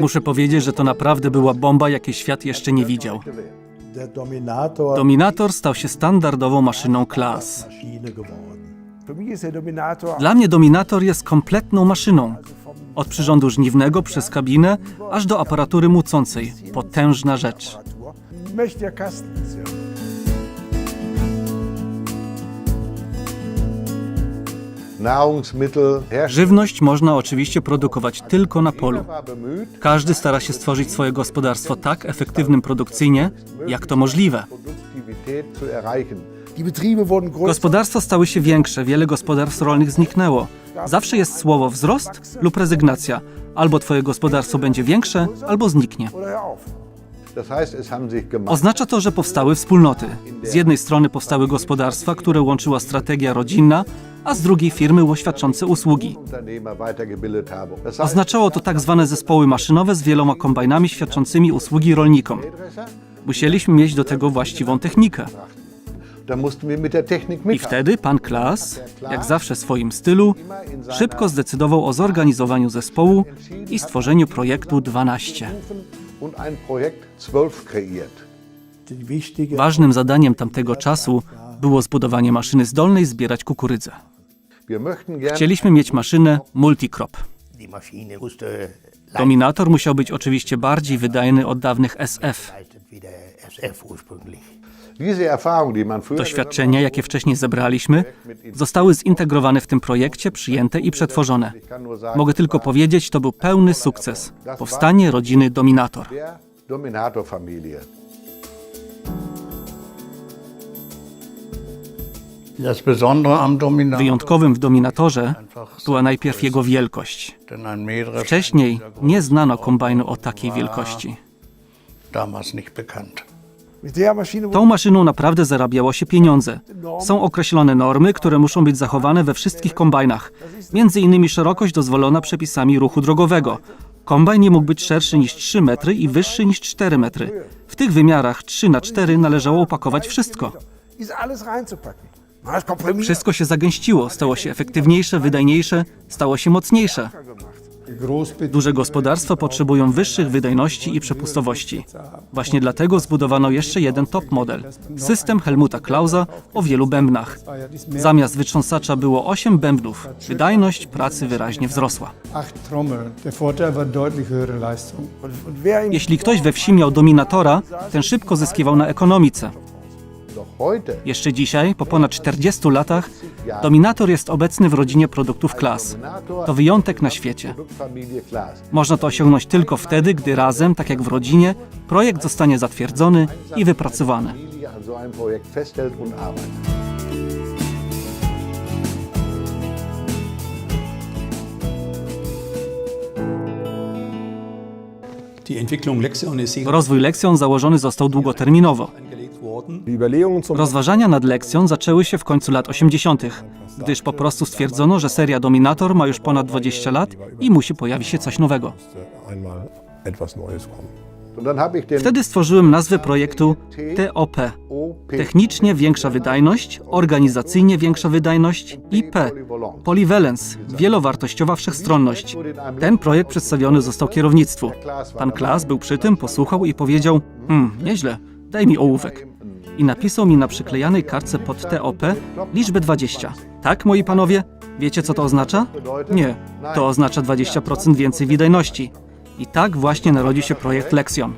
Muszę powiedzieć, że to naprawdę była bomba, jakiej świat jeszcze nie widział. Dominator stał się standardową maszyną klas. Dla mnie Dominator jest kompletną maszyną. Od przyrządu żniwnego przez kabinę, aż do aparatury mucącej. Potężna rzecz. Żywność można oczywiście produkować tylko na polu. Każdy stara się stworzyć swoje gospodarstwo tak efektywnym produkcyjnie, jak to możliwe. Gospodarstwa stały się większe, wiele gospodarstw rolnych zniknęło. Zawsze jest słowo wzrost lub rezygnacja. Albo twoje gospodarstwo będzie większe, albo zniknie. Oznacza to, że powstały wspólnoty. Z jednej strony powstały gospodarstwa, które łączyła strategia rodzinna, a z drugiej firmy świadczące usługi. Oznaczało to tak zwane zespoły maszynowe z wieloma kombajnami świadczącymi usługi rolnikom. Musieliśmy mieć do tego właściwą technikę. I wtedy pan Klaas, jak zawsze w swoim stylu, szybko zdecydował o zorganizowaniu zespołu i stworzeniu projektu 12. Und ein Projekt 12 kreiert. Die wichtige Ważnym zadaniem tamtego czasu było zbudowanie maszyny zdolnej zbierać kukurydzę. Chcieliśmy mieć maszynę multicrop. Dominator musiał być oczywiście bardziej wydajny od dawnych SF. Doświadczenia, jakie wcześniej zebraliśmy, zostały zintegrowane w tym projekcie, przyjęte i przetworzone. Mogę tylko powiedzieć, to był pełny sukces. Powstanie rodziny Dominator. Wyjątkowym w Dominatorze była najpierw jego wielkość. Wcześniej nie znano kombajnu o takiej wielkości. damals nicht bekannt. Tą maszyną naprawdę zarabiało się pieniądze. Są określone normy, które muszą być zachowane we wszystkich kombajnach. Między innymi szerokość dozwolona przepisami ruchu drogowego. Kombajn nie mógł być szerszy niż 3 metry i wyższy niż 4 metry. W tych wymiarach 3 na 4 należało opakować wszystko. Wszystko się zagęściło, stało się efektywniejsze, wydajniejsze, stało się mocniejsze. Duże gospodarstwa potrzebują wyższych wydajności i przepustowości. Właśnie dlatego zbudowano jeszcze jeden top model system Helmuta Klausa o wielu bębnach. Zamiast wytrząsacza było 8 bębnów. Wydajność pracy wyraźnie wzrosła. Jeśli ktoś we wsi miał dominatora, ten szybko zyskiwał na ekonomice. Jeszcze dzisiaj, po ponad 40 latach, dominator jest obecny w rodzinie produktów klas. To wyjątek na świecie. Można to osiągnąć tylko wtedy, gdy razem, tak jak w rodzinie, projekt zostanie zatwierdzony i wypracowany. Lexion Rozwój Lekcjon założony został długoterminowo. Rozważania nad Lekcjon zaczęły się w końcu lat 80., gdyż po prostu stwierdzono, że seria Dominator ma już ponad 20 lat i musi pojawić się coś nowego. Wtedy stworzyłem nazwę projektu TOP. OP Technicznie większa wydajność, organizacyjnie większa wydajność i P. Polyvalence, wielowartościowa wszechstronność. Ten projekt przedstawiony został kierownictwu. Pan Klas był przy tym, posłuchał i powiedział: Hmm, nieźle, daj mi ołówek. I napisał mi na przyklejanej kartce pod TOP liczbę 20. Tak, moi panowie? Wiecie, co to oznacza? Nie, to oznacza 20% więcej wydajności. I tak właśnie narodził się projekt Lexion.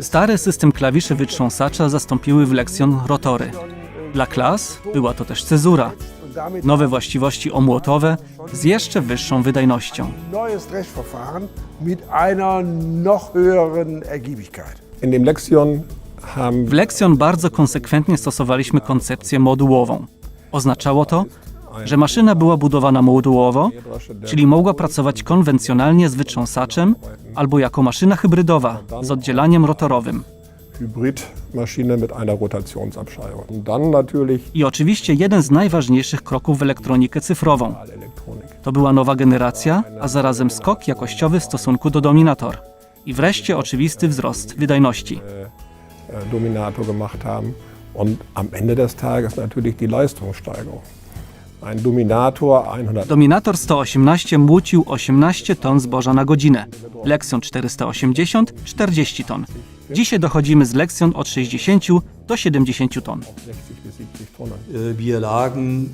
Stary system klawiszy wytrząsacza zastąpiły w Lexion rotory. Dla klas była to też cezura. Nowe właściwości omłotowe z jeszcze wyższą wydajnością. dem Lexion W Lexion bardzo konsekwentnie stosowaliśmy koncepcję modułową. Oznaczało to, że maszyna była budowana modułowo, czyli mogła pracować konwencjonalnie z wytrząsaczem albo jako maszyna hybrydowa z oddzielaniem rotorowym. I oczywiście jeden z najważniejszych kroków w elektronikę cyfrową. To była nowa generacja, a zarazem skok jakościowy w stosunku do Dominator. I wreszcie oczywisty wzrost wydajności. Äh, Dominator gemacht haben. Und am Ende des Tages natürlich die Leistungssteigerung. Ein Dominator 100 Dominator 118 młócił 18 ton zboża na godzinę. Lexion 480 40 ton. Dzisiaj dochodzimy z Lexion od 60 do 70 ton.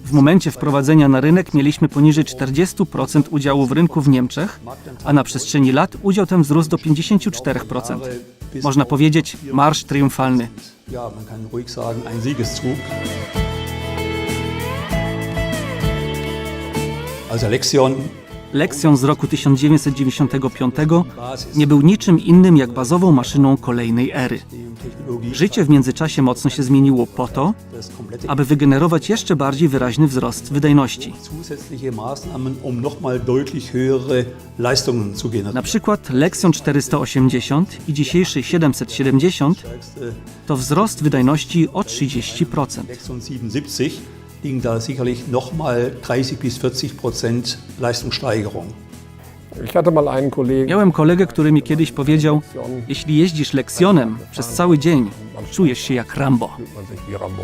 W momencie wprowadzenia na rynek mieliśmy poniżej 40% udziału w rynku w Niemczech, a na przestrzeni lat udział ten wzrósł do 54%. Można powiedzieć marsz triumfalny. Also Lexion Lexion z roku 1995 nie był niczym innym jak bazową maszyną kolejnej ery. Życie w międzyczasie mocno się zmieniło po to, aby wygenerować jeszcze bardziej wyraźny wzrost wydajności. um. Na przykład Lexion 480 i dzisiejszy 770 to wzrost wydajności o 30%. Lexion 77 liegen da sicherlich nochmal 30 bis 40 Prozent Leistungssteigerung. Ich hatte mal einen Kollegen, Miałem kolegę, który mi kiedyś powiedział: Jeśli jeździsz Lexionem przez cały dzień, czujesz się jak Rambo. fühlt man sich wie Rambo.